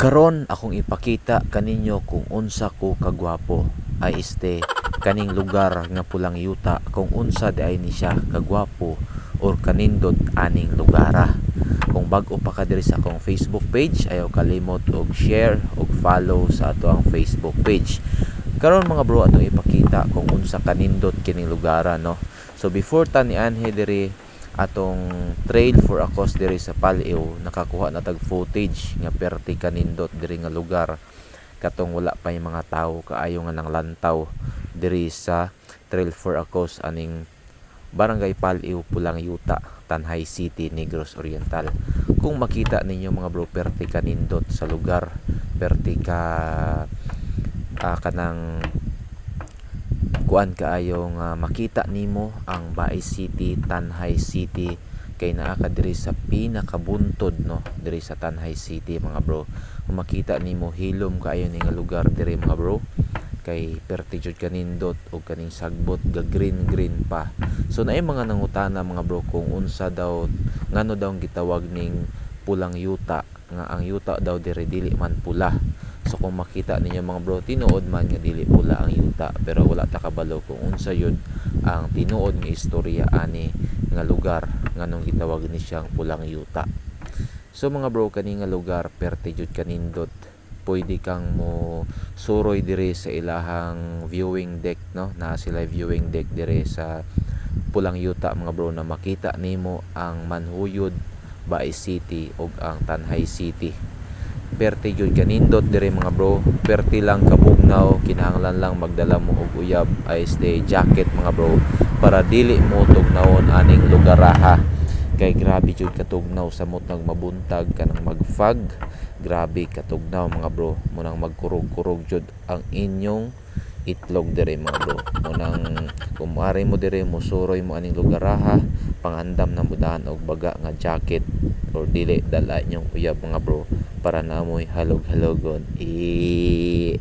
Karon akong ipakita kaninyo kung unsa ko kagwapo ay este kaning lugar nga pulang yuta kung unsa di ay ni siya kagwapo or kanindot aning lugara. Kung bag-o pa ka diri sa akong Facebook page, ayaw kalimot og share og follow sa ato ang Facebook page. Karon mga bro atong ipakita kung unsa kanindot kining lugara no. So before ta ni anhe diri atong trail for across diri sa Paleo nakakuha na tag footage nga perti kanindot diri nga lugar. Katong wala pa yung mga tao kaayo nga nang lantaw diri sa trail for across aning Barangay Paleo Pulang Yuta Tanhay City Negros Oriental. Kung makita ninyo mga bro perti kanindot sa lugar perti ka ah, kanang kuan kaayo nga makita nimo ang Baay City, Tanhay City kay naa ka diri sa pinakabuntod no diri sa Tanhay City mga bro. Kung makita nimo hilom kaayo ni nga lugar diri mga bro kay perti jud kanindot og kaning sagbot ga green green pa. So naay mga nangutana mga bro kung unsa daw ngano daw ang gitawag ning pulang yuta nga ang yuta daw diri dili man pula. So kung makita ninyo mga bro, tinuod man nga dili pula ang yuta pero wala ta kabalo kung unsa yun ang tinuod nga istorya ani nga lugar nganong gitawag ni siyang pulang yuta. So mga bro kani nga lugar perte jud kanindot. Pwede kang mo suroy dire sa ilahang viewing deck no? Na sila viewing deck dire sa pulang yuta mga bro na makita nimo ang Manhuyod Baay City ug ang Tanhay City perti jud kanindot dire mga bro. Perti lang kabugnaw kinahanglan lang magdala mo og uyab stay jacket mga bro. Para dili mo tugnawon aning lugaraha. Kay grabe jud katugnaw sa mutang mabuntag kanang magfag. Grabe katugnaw mga bro. Munang magkurog-kurog jud ang inyong itlog dire mga bro munang kumari mo dire musuroy mo aning lugaraha pangandam na mudahan og baga nga jacket. Or dili dala inyong uyab mga bro para na amoy halog-halogon. Eh,